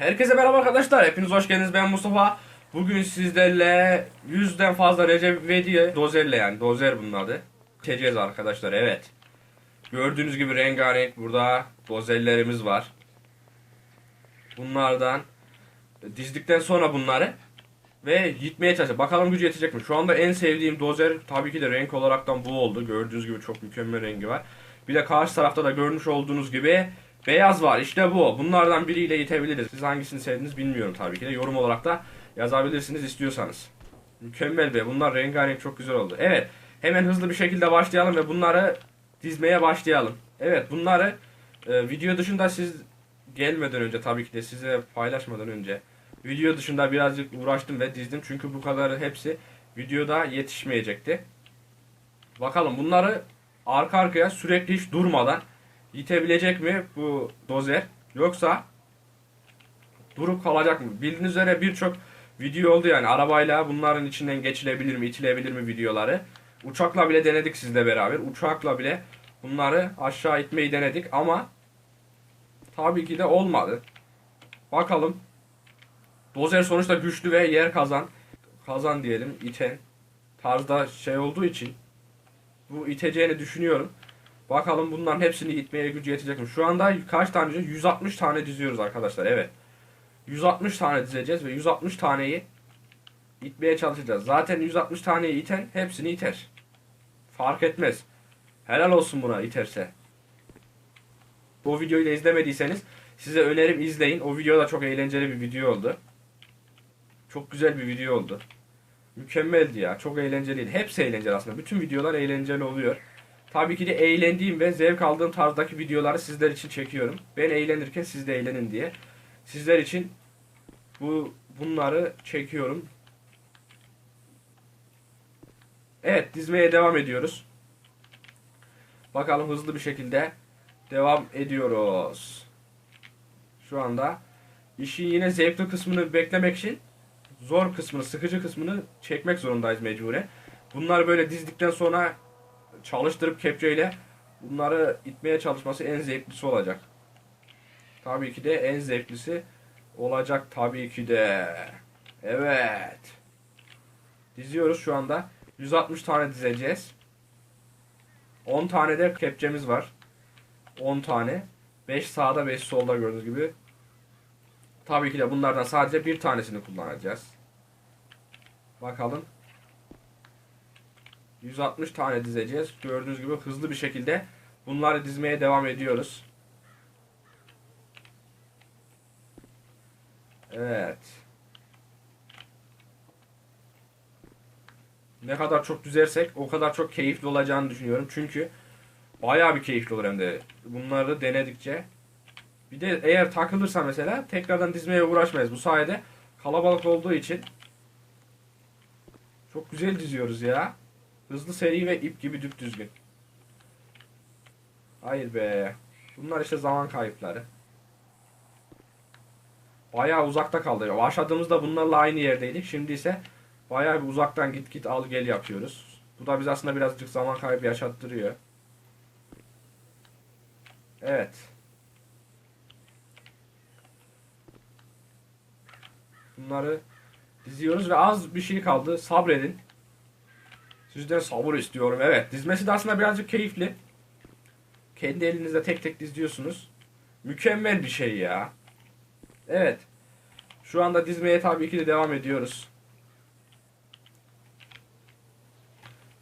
Herkese merhaba arkadaşlar. Hepiniz hoş geldiniz. Ben Mustafa. Bugün sizlerle yüzden fazla Recep İvedik'i dozerle yani dozer bunun adı. Çekeceğiz arkadaşlar evet. Gördüğünüz gibi rengarenk burada dozerlerimiz var. Bunlardan dizdikten sonra bunları ve gitmeye çalışacağız. Bakalım gücü yetecek mi? Şu anda en sevdiğim dozer tabii ki de renk olaraktan bu oldu. Gördüğünüz gibi çok mükemmel rengi var. Bir de karşı tarafta da görmüş olduğunuz gibi beyaz var. İşte bu. Bunlardan biriyle itebiliriz. Siz hangisini sevdiniz bilmiyorum tabii ki de. Yorum olarak da yazabilirsiniz istiyorsanız. Mükemmel be. Bunlar rengarenk çok güzel oldu. Evet. Hemen hızlı bir şekilde başlayalım ve bunları dizmeye başlayalım. Evet bunları e, video dışında siz gelmeden önce tabii ki de size paylaşmadan önce video dışında birazcık uğraştım ve dizdim. Çünkü bu kadarı hepsi videoda yetişmeyecekti. Bakalım bunları arka arkaya sürekli hiç durmadan yitebilecek mi bu dozer yoksa durup kalacak mı? Bildiğiniz üzere birçok video oldu yani arabayla bunların içinden geçilebilir mi, itilebilir mi videoları. Uçakla bile denedik sizle beraber. Uçakla bile bunları aşağı itmeyi denedik ama tabii ki de olmadı. Bakalım. Dozer sonuçta güçlü ve yer kazan. Kazan diyelim iten tarzda şey olduğu için bu iteceğini düşünüyorum. Bakalım bunların hepsini itmeye gücü yetecek mi? Şu anda kaç tane diziyoruz? 160 tane diziyoruz arkadaşlar. Evet. 160 tane dizeceğiz ve 160 taneyi itmeye çalışacağız. Zaten 160 taneyi iten hepsini iter. Fark etmez. Helal olsun buna iterse. Bu videoyu da izlemediyseniz size önerim izleyin. O video da çok eğlenceli bir video oldu. Çok güzel bir video oldu. Mükemmeldi ya. Çok eğlenceliydi. Hepsi eğlenceli aslında. Bütün videolar eğlenceli oluyor. Tabii ki de eğlendiğim ve zevk aldığım tarzdaki videoları sizler için çekiyorum. Ben eğlenirken siz de eğlenin diye. Sizler için bu bunları çekiyorum. Evet dizmeye devam ediyoruz. Bakalım hızlı bir şekilde devam ediyoruz. Şu anda işin yine zevkli kısmını beklemek için zor kısmını, sıkıcı kısmını çekmek zorundayız mecburen. Bunları böyle dizdikten sonra çalıştırıp kepçeyle bunları itmeye çalışması en zevklisi olacak. Tabii ki de en zevklisi olacak tabii ki de. Evet. Diziyoruz şu anda. 160 tane dizeceğiz. 10 tane de kepçemiz var. 10 tane. 5 sağda 5 solda gördüğünüz gibi. Tabii ki de bunlardan sadece bir tanesini kullanacağız. Bakalım. 160 tane dizeceğiz. Gördüğünüz gibi hızlı bir şekilde bunları dizmeye devam ediyoruz. Evet. Ne kadar çok düzersek o kadar çok keyifli olacağını düşünüyorum. Çünkü bayağı bir keyifli olur hem de. Bunları denedikçe. Bir de eğer takılırsa mesela tekrardan dizmeye uğraşmayız. Bu sayede kalabalık olduğu için çok güzel diziyoruz ya. Hızlı seri ve ip gibi düzgün. Hayır be. Bunlar işte zaman kayıpları. Bayağı uzakta kaldı. Başladığımızda bunlarla aynı yerdeydik. Şimdi ise bayağı bir uzaktan git git al gel yapıyoruz. Bu da biz aslında birazcık zaman kaybı yaşattırıyor. Evet. Bunları diziyoruz ve az bir şey kaldı. Sabredin. Sizden sabır istiyorum. Evet. Dizmesi de aslında birazcık keyifli. Kendi elinizde tek tek diziyorsunuz. Mükemmel bir şey ya. Evet. Şu anda dizmeye tabii ki de devam ediyoruz.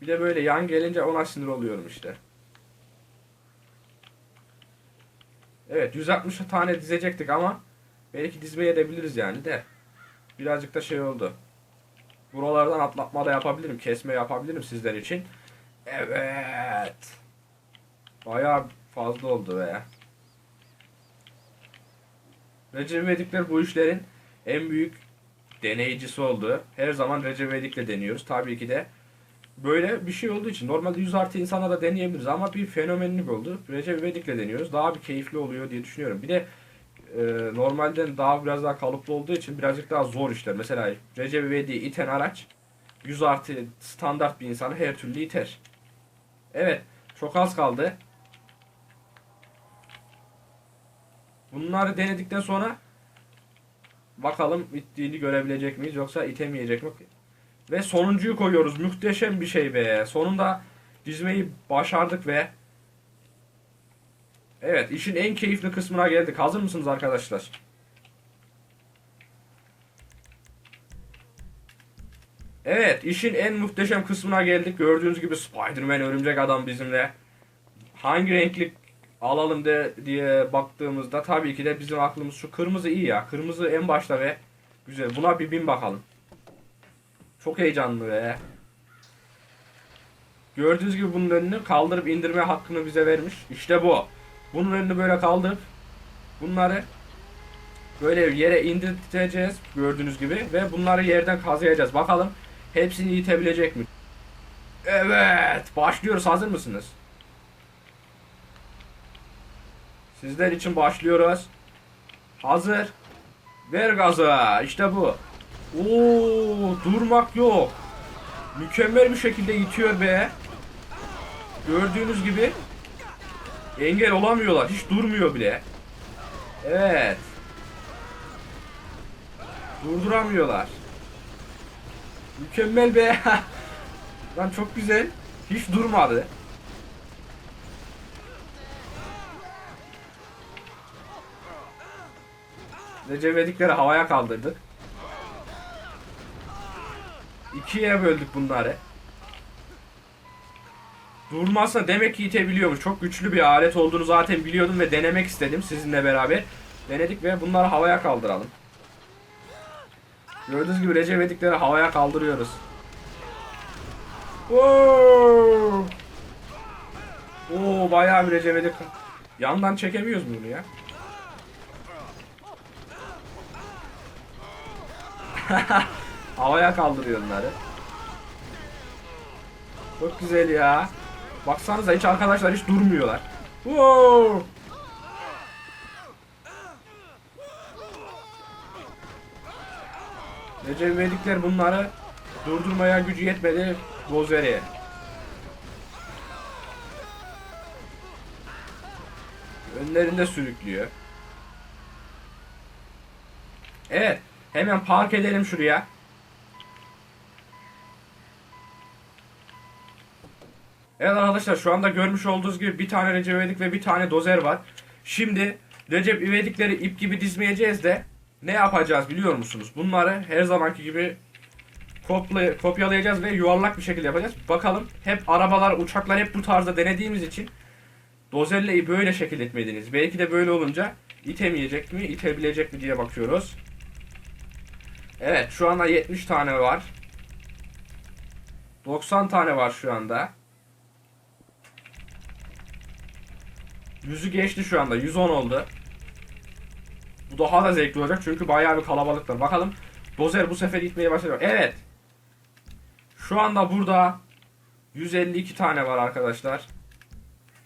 Bir de böyle yan gelince ona sinir oluyorum işte. Evet 160 tane dizecektik ama belki dizmeye edebiliriz yani de. Birazcık da şey oldu. Buralardan atlatma da yapabilirim. Kesme yapabilirim sizler için. Evet. Bayağı fazla oldu be. Recep İvedikler bu işlerin en büyük deneyicisi oldu. Her zaman Recep İvedik'le deniyoruz. Tabii ki de böyle bir şey olduğu için normalde 100 artı insana da deneyebiliriz ama bir fenomenlik oldu. Recep İvedik'le deniyoruz. Daha bir keyifli oluyor diye düşünüyorum. Bir de e, normalden daha biraz daha kalıplı olduğu için birazcık daha zor işler. Mesela Recep İvedik'i iten araç 100 artı standart bir insanı her türlü iter. Evet. Çok az kaldı. Bunları denedikten sonra Bakalım ittiğini görebilecek miyiz yoksa itemeyecek mi? Ve sonuncuyu koyuyoruz. Muhteşem bir şey be. Sonunda dizmeyi başardık ve Evet işin en keyifli kısmına geldik. Hazır mısınız arkadaşlar? Evet işin en muhteşem kısmına geldik. Gördüğünüz gibi Spider-Man örümcek adam bizimle. Hangi renkli alalım de diye baktığımızda tabii ki de bizim aklımız şu kırmızı iyi ya. Kırmızı en başta ve güzel. Buna bir bin bakalım. Çok heyecanlı be. Gördüğünüz gibi bunun önünü kaldırıp indirme hakkını bize vermiş. İşte bu. Bunun önünü böyle kaldırıp bunları böyle yere indirteceğiz gördüğünüz gibi ve bunları yerden kazıyacağız. Bakalım hepsini itebilecek mi? Evet, başlıyoruz. Hazır mısınız? Sizler için başlıyoruz. Hazır. Ver gazı. İşte bu. Oo, durmak yok. Mükemmel bir şekilde itiyor be. Gördüğünüz gibi engel olamıyorlar. Hiç durmuyor bile. Evet. Durduramıyorlar. Mükemmel be. Lan çok güzel. Hiç durmadı. Recep havaya kaldırdık. İkiye böldük bunları. Durmazsa demek ki itebiliyormuş. Çok güçlü bir alet olduğunu zaten biliyordum ve denemek istedim sizinle beraber. Denedik ve bunları havaya kaldıralım. Gördüğünüz gibi Recep havaya kaldırıyoruz. Oo! Oo bayağı bir Recep İvedik. Yandan çekemiyoruz bunu ya? Havaya kaldırıyor onları. Çok güzel ya. Baksanıza hiç arkadaşlar hiç durmuyorlar. Wow! Recep İvedikler bunları durdurmaya gücü yetmedi Bozeri'ye. Önlerinde sürüklüyor. Evet. Hemen park edelim şuraya. Evet arkadaşlar şu anda görmüş olduğunuz gibi bir tane Recep İvedik ve bir tane dozer var. Şimdi Recep İvedikleri ip gibi dizmeyeceğiz de ne yapacağız biliyor musunuz? Bunları her zamanki gibi kopla, kopyalayacağız ve yuvarlak bir şekilde yapacağız. Bakalım hep arabalar, uçaklar hep bu tarzda denediğimiz için dozerle böyle şekil etmediniz. Belki de böyle olunca itemeyecek mi, itebilecek mi diye bakıyoruz. Evet şu anda 70 tane var. 90 tane var şu anda. Yüzü geçti şu anda. 110 oldu. Bu daha da zevkli olacak çünkü bayağı bir kalabalıklar. Bakalım Dozer bu sefer gitmeye başlıyor. Evet. Şu anda burada 152 tane var arkadaşlar.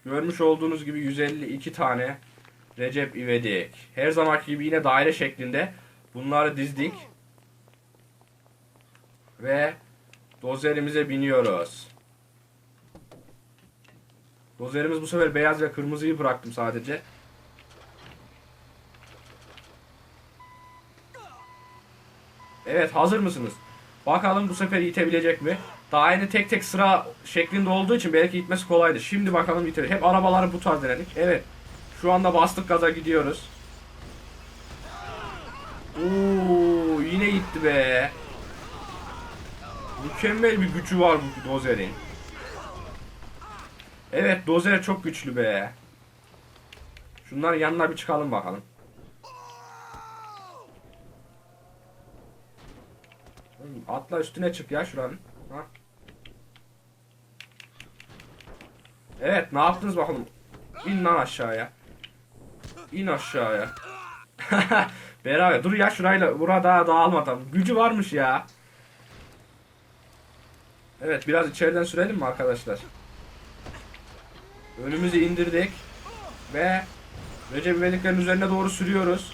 Görmüş olduğunuz gibi 152 tane Recep İvedik. Her zamanki gibi yine daire şeklinde bunları dizdik. Ve dozerimize biniyoruz. Dozerimiz bu sefer beyaz ve kırmızıyı bıraktım sadece. Evet hazır mısınız? Bakalım bu sefer itebilecek mi? Daha aynı tek tek sıra şeklinde olduğu için belki itmesi kolaydı. Şimdi bakalım iter. Hep arabaları bu tarz denedik. Evet. Şu anda bastık gaza gidiyoruz. Oo, yine gitti be. Mükemmel bir gücü var bu dozerin. Evet dozer çok güçlü be. Şunların yanına bir çıkalım bakalım. Atla üstüne çık ya şuranın. Ha. Evet ne yaptınız bakalım. İn lan aşağıya. İn aşağıya. Beraber dur ya şurayla burada dağılmadan. Gücü varmış ya. Evet biraz içeriden sürelim mi arkadaşlar? Önümüzü indirdik. Ve Recep İvediklerin üzerine doğru sürüyoruz.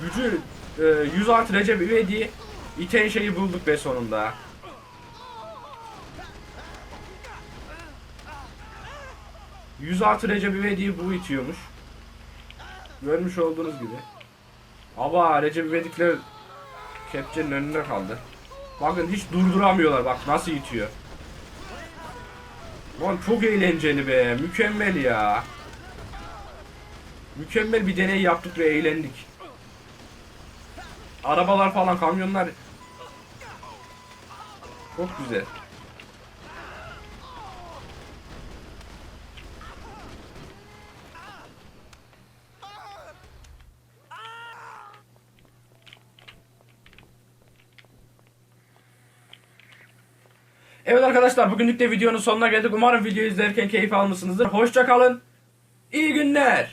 Gücü e, 100 artı Recep İvedik'i iten şeyi bulduk be sonunda. Yüz artı Recep İvedik'i bu itiyormuş. Görmüş olduğunuz gibi. Ama Recep İvedik'le kepçenin önünde kaldı. Bakın hiç durduramıyorlar bak nasıl itiyor. Lan çok eğlenceli be. Mükemmel ya. Mükemmel bir deney yaptık ve eğlendik. Arabalar falan kamyonlar çok güzel. Evet arkadaşlar bugünlük de videonun sonuna geldik. Umarım videoyu izlerken keyif almışsınızdır. Hoşça kalın. İyi günler.